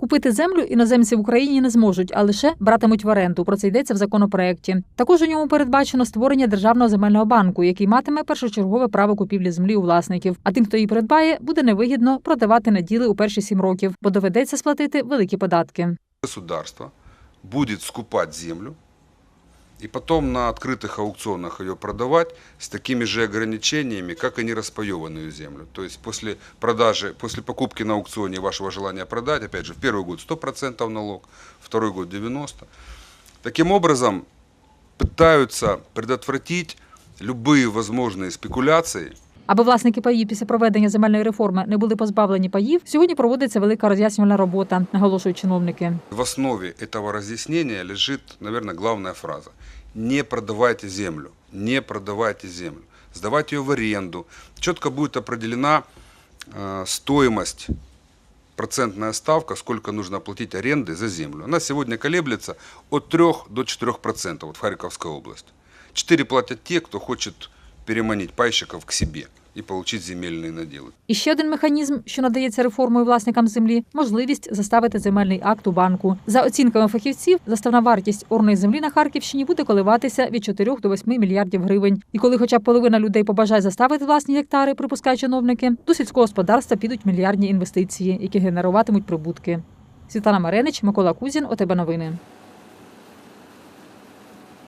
Купити землю іноземці в Україні не зможуть, а лише братимуть в оренду. Про це йдеться в законопроекті. Також у ньому передбачено створення державного земельного банку, який матиме першочергове право купівлі землі у власників. А тим, хто її придбає, буде невигідно продавати на діли у перші сім років, бо доведеться сплатити великі податки. Государство буде скупати землю и потом на открытых аукционах ее продавать с такими же ограничениями, как и нераспаеванную землю. То есть после продажи, после покупки на аукционе вашего желания продать, опять же, в первый год 100% налог, второй год 90%. Таким образом, пытаются предотвратить любые возможные спекуляции Аби власники паїв після проведення земельної реформи не були позбавлені паїв, сьогодні проводиться велика роз'яснювальна робота, наголошують чиновники. В основе этого разъяснения лежит, наверное, главная фраза. Не продавайте землю, не продавайте землю. Сдавайте ее в аренду. Четко будет определена э, стоимость, процентная ставка, сколько нужно платить аренды за землю. Она сегодня колеблется от 3 до 4% вот в Харьковской области. 4 платят те, кто хочет переманить пайщиков к себе и получить земельные наделы. І ще один механізм, що надається реформою власникам землі можливість заставити земельний акт у банку. За оцінками фахівців, заставна вартість орної землі на Харківщині буде коливатися від 4 до 8 мільярдів гривень. І коли хоча б половина людей побажає заставити власні гектари, припускають чиновники, до сільського господарства підуть мільярдні інвестиції, які генеруватимуть прибутки. Світлана Маренич, Микола Кузін, ОТБ Новини.